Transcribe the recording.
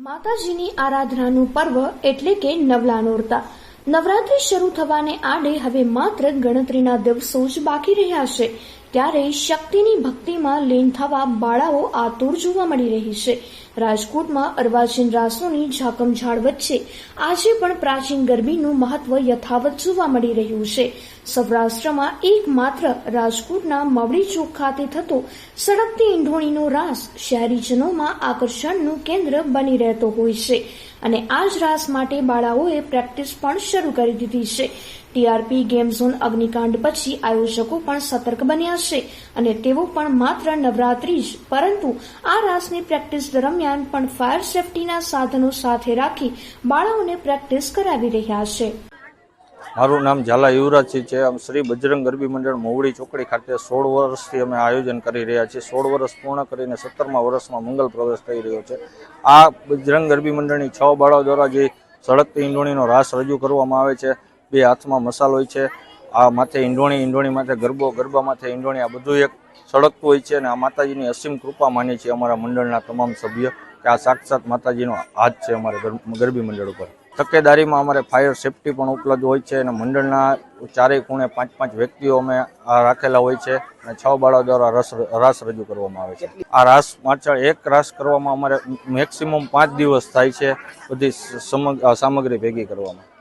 માતાજીની આરાધનાનું પર્વ એટલે કે નવલા નોરતા નવરાત્રી શરૂ થવાને આડે હવે માત્ર ગણતરીના દિવસો જ બાકી રહ્યા છે. ત્યારે શક્તિની ભક્તિમાં લીન થવા બાળાઓ આતુર જોવા મળી રહી છે. રાજકોટમાં અર્વાચીન રાસોની ઝાકમઝાળ વચ્ચે આજે પણ પ્રાચીન ગરબીનું મહત્વ યથાવત જોવા મળી રહ્યું છે. સૌરાષ્ટ્રમાં એકમાત્ર રાજકોટના મવડી ચોક ખાતે થતો સળગતી ઈંઢોણીનો રાસ શહેરીજનોમાં આકર્ષણનું કેન્દ્ર બની રહેતો હોય છે. અને આ જ રાસ માટે બાળાઓએ પ્રેક્ટિસ પણ શરૂ કરી દીધી છે. ટીઆરપી ગેમ ઝોન અગ્નિકાંડ પછી આયોજકો પણ સતર્ક બન્યા છે અને તેઓ પણ માત્ર નવરાત્રી જ, પરંતુ આ રાસની પ્રેક્ટિસ દરમિયાન પણ ફાયર સેફટીના સાધનો સાથે રાખી બાળાઓને પ્રેક્ટિસ કરાવી રહ્યા છે. મારું નામ ઝાલા યુવરાજસિંહ છે. આમ શ્રી બજરંગ ગરબી મંડળ મોવડી ચોકડી ખાતે સોળ વર્ષથી અમે આયોજન કરી રહ્યા છીએ. સોળ વર્ષ પૂર્ણ કરીને સત્તરમા વર્ષમાં મંગલ પ્રવેશ થઈ રહ્યો છે. આ બજરંગ ગરબી મંડળની છ બાળાઓ દ્વારા જે સળગતી ઈંડોણીનો રાસ રજૂ કરવામાં આવે છે. બે હાથમાં મસાલ હોય છે, આ માથે ઈંડોણી ઈંડોણી માથે ગરબો, ગરબા માથે ઈંડોણી, આ બધું એક સળગતું હોય છે અને આ માતાજીની અસીમ કૃપા માની છે અમારા મંડળના તમામ સભ્ય કે આ સાક્ષાત માતાજીનો હાથ છે અમારે ગરબી મંડળ ઉપર. તકેદારીમાં અમારે ફાયર સેફટી પણ ઉપલબ્ધ હોય છે અને મંડળના ચારેય ખૂણે પાંચ પાંચ વ્યક્તિઓ અમે આ રાખેલા હોય છે અને છ બાળા દ્વારા રસ, રાસ રજૂ કરવામાં આવે છે. આ રાસ પાછળ એક રાસ કરવામાં અમારે મેક્સિમમ પાંચ દિવસ થાય છે બધી સમગ સામગ્રી ભેગી કરવામાં.